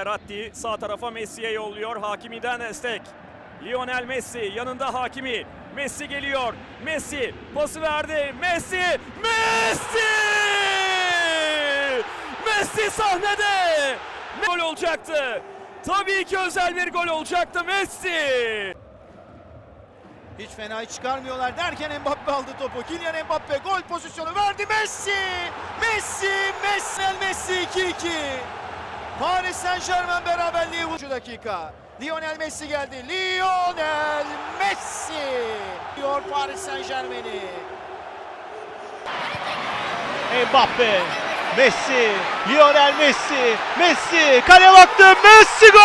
Verratti sağ tarafa Messi'ye yolluyor. Hakimi'den destek. Lionel Messi yanında Hakimi. Messi geliyor. Messi pası verdi. Messi! Messi! Messi sahnede! Gol olacaktı. Tabii ki özel bir gol olacaktı Messi. Hiç fena çıkarmıyorlar derken Mbappe aldı topu. Kylian Mbappe gol pozisyonu verdi Messi! Messi! Messi! Messi 2-2. Paris Saint Germain beraberliği bu şu dakika. Lionel Messi geldi. Lionel Messi! Diyor Paris Saint Germain'i. Mbappe, Messi, Lionel Messi, Messi, kale baktı, Messi gol!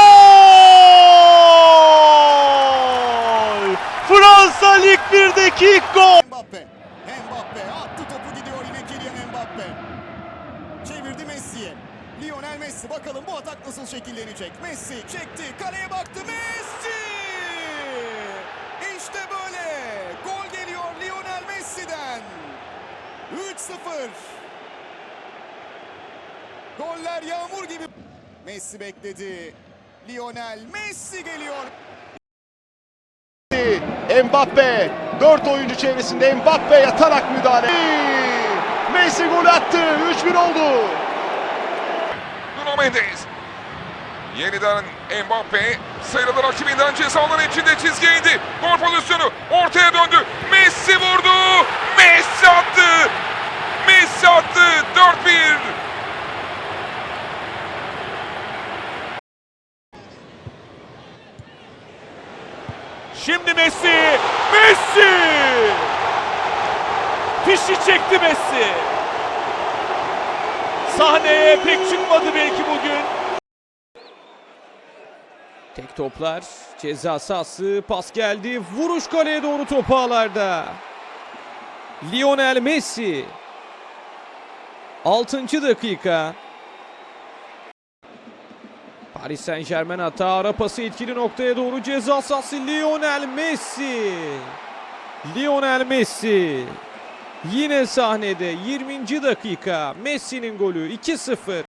Fransa Lig 1'deki ilk gol! Mbappe. Mbappe attı topu gidiyor yine Kylian Mbappe. Çevirdi Messi'ye. Lionel Messi bakalım bu atak nasıl şekillenecek. Messi çekti kaleye baktı Messi! İşte böyle. Gol geliyor Lionel Messi'den. 3-0. Goller yağmur gibi. Messi bekledi. Lionel Messi geliyor. Mbappe, 4 oyuncu çevresinde Mbappe yatarak müdahale. Messi gol attı, 3-1 oldu. Mendes. Yeniden Mbappe sıyrıldı rakibinden cezaların içinde çizgiye indi. Gol pozisyonu ortaya döndü. Messi vurdu. Messi attı. Messi attı. 4-1. Şimdi Messi! Messi! Fişi çekti Messi. Sahneye pek çıkmadı belki bugün. Tek toplar ceza sahası pas geldi vuruş kaleye doğru top ağlarda. Lionel Messi 6. dakika Paris Saint Germain hata ara pası etkili noktaya doğru ceza sahası Lionel Messi Lionel Messi Yine sahnede 20. dakika Messi'nin golü 2-0